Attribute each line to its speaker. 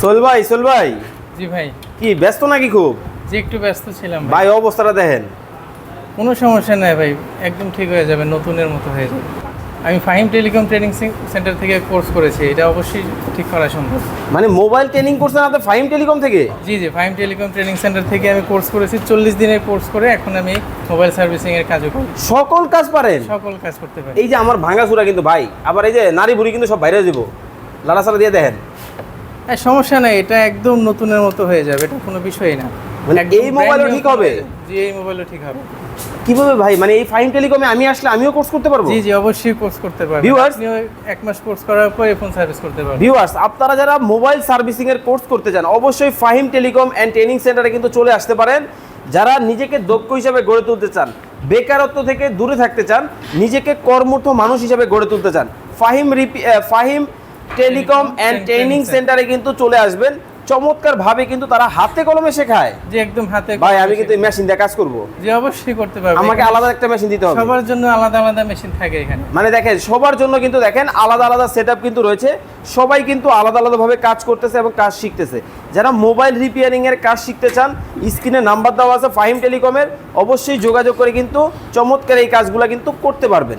Speaker 1: Soul ভাই soul ভাই।
Speaker 2: জি ভাই।
Speaker 1: কি ব্যস্ত নাকি খুব?
Speaker 2: জি একটু ব্যস্ত ছিলাম ভাই।
Speaker 1: অবস্থাটা দেখেন।
Speaker 2: কোনো সমস্যা নাই ভাই একদম ঠিক হয়ে যাবে নতুনের মতো হয়ে যাবে। আমি ফাহিম টেলিকম ট্রেনিং সেন্টার থেকে কোর্স করেছি এটা অবশ্যই ঠিক করা সম্ভব।
Speaker 1: মানে মোবাইল ট্রেনিং করছেন আপনি ফাইম টেলিকম থেকে?
Speaker 2: জি জি ফাহিম টেলিকম ট্রেনিং সেন্টার থেকে আমি কোর্স করেছি চল্লিশ দিনের কোর্স করে এখন আমি মোবাইল সার্ভিসিং এর কাজও করি।
Speaker 1: সকল কাজ পারেন?
Speaker 2: সকল কাজ করতে পারি।
Speaker 1: এই যে আমার ভাঙা চূড়া কিন্তু ভাই আবার এই যে নারী বুড়ি কিন্তু সব বাইরে দিব লাড়াচাড়া দিয়ে দেখেন।
Speaker 2: সমস্যা নাই এটা একদম নতুনের মতো হয়ে যাবে এটা কোনো বিষয়ই না।
Speaker 1: মানে এই মোবাইলও ঠিক হবে?
Speaker 2: জি এই মোবাইলও ঠিক হবে।
Speaker 1: কীভাবে ভাই? মানে এই ফাইন টেলিকমে আমি আসলে আমিও কোর্স করতে পারব?
Speaker 2: জি জি অবশ্যই কোর্স করতে
Speaker 1: Viewers?
Speaker 2: আপনিও এক মাস কোর্স করার পর ফোন সার্ভিস করতে পারবেন।
Speaker 1: ভিউয়ার্স আপনারা যারা মোবাইল সার্ভিসিং এর কোর্স করতে চান অবশ্যই ফাহিম টেলিকম অ্যান্ড ট্রেনিং সেন্টারে কিন্তু চলে আসতে পারেন। যারা নিজেকে দক্ষ হিসাবে গড়ে তুলতে চান বেকারত্ব থেকে দূরে থাকতে চান নিজেকে কর্মঠ মানুষ হিসাবে গড়ে তুলতে চান ফাহিম রিপি ফাহিম টেলিকম অ্যান্ড ট্রেনিং সেন্টারে কিন্তু চলে আসবেন। চমৎকার ভাবে কিন্তু তারা হাতে কলমে শেখায়।
Speaker 2: যে একদম হাতে
Speaker 1: ভাই আমি কিন্তু এই মেশিন দিয়ে কাজ করব।
Speaker 2: যে অবশ্যই করতে পারবেন
Speaker 1: আমাকে আলাদা একটা মেশিন দিতে হবে।
Speaker 2: সবার জন্য আলাদা আলাদা মেশিন থাকে এখানে।
Speaker 1: মানে দেখেন সবার জন্য কিন্তু দেখেন আলাদা আলাদা সেটআপ কিন্তু রয়েছে। সবাই কিন্তু আলাদা আলাদাভাবে কাজ করতেছে এবং কাজ শিখতেছে। যারা মোবাইল রিপেয়ারিং এর কাজ শিখতে চান স্ক্রিনে নাম্বার দেওয়া আছে ফাহিম টেলিকমের অবশ্যই যোগাযোগ করে কিন্তু চমৎকার এই কাজগুলো কিন্তু করতে পারবেন।